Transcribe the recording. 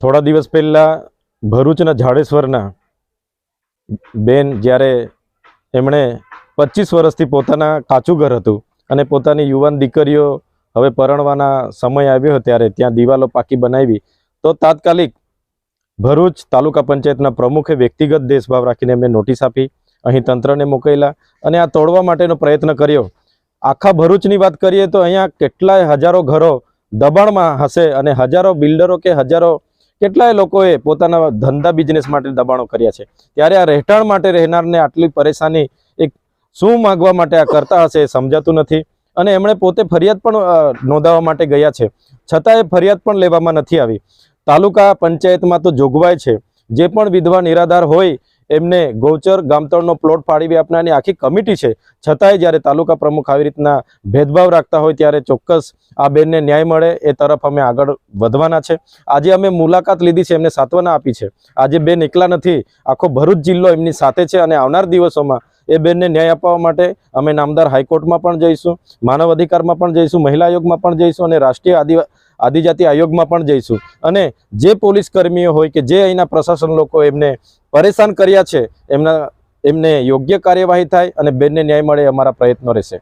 થોડા દિવસ પહેલાં ભરૂચના જાડેશ્વરના બેન જ્યારે એમણે પચીસ વર્ષથી પોતાના કાચું ઘર હતું અને પોતાની યુવાન દીકરીઓ હવે પરણવાના સમય આવ્યો ત્યારે ત્યાં દિવાલો પાકી બનાવી, તો તાત્કાલિક ભરૂચ તાલુકા પંચાયતના પ્રમુખે વ્યક્તિગત દેશભાવ રાખીને એમને નોટિસ આપી, અહીં તંત્રને મોકલેલા અને આ તોડવા માટેનો પ્રયત્ન કર્યો. આખા ભરૂચની વાત કરીએ તો અહીંયા કેટલાય હજારો ઘરો દબાણમાં હશે અને હજારો બિલ્ડરો કે હજારો કેટલાય લોકોએ પોતાના ધંધા બિઝનેસ માટે દબાણો કર્યા છે. ત્યારે આ રહેઠાણ માટે રહેનારને આટલી પરેશાની એક શું માગવા માટે આ કરતા હશે સમજાતું નથી. અને એમણે પોતે ફરિયાદ પણ નોંધાવવા માટે ગયા છે. છતાં એ ફરિયાદ પણ લેવામાં નથી આવી. તાલુકા પંચાયતમાં તો જોગવાઈ છે. જે પણ વિધવા નિરાધાર હોય એમને ગૌચર ગામતળનો પ્લોટ ફાળવી આપનારની આખી કમિટી છે. છતાંય જ્યારે તાલુકા પ્રમુખ આવી રીતના ભેદભાવ રાખતા હોય ત્યારે ચોક્કસ આ બેનને ન્યાય મળે એ તરફ અમે આગળ વધવાના છે. આજે અમે મુલાકાત લીધી છે, એમને સાંત્વના આપી છે. આજે બેન એકલા નથી, આખો ભરૂચ જિલ્લો એમની સાથે છે અને આવનાર દિવસોમાં એ બેનને ન્યાય અપાવવા માટે અમે નામદાર હાઈકોર્ટમાં પણ જઈશું, માનવ અધિકારમાં પણ જઈશું, મહિલા આયોગમાં પણ જઈશું અને રાષ્ટ્રીય આદિવા આદિજાતિ આયોગમાં પણ જઈશું. અને જે પોલીસ કર્મીઓ હોય કે જે અહીંના પ્રશાસન લોકો એમને પરેશાન કર્યા છે, એમના એમને યોગ્ય કાર્યવાહી થાય અને બેનને ન્યાય મળે અમારા પ્રયત્નો રહેશે.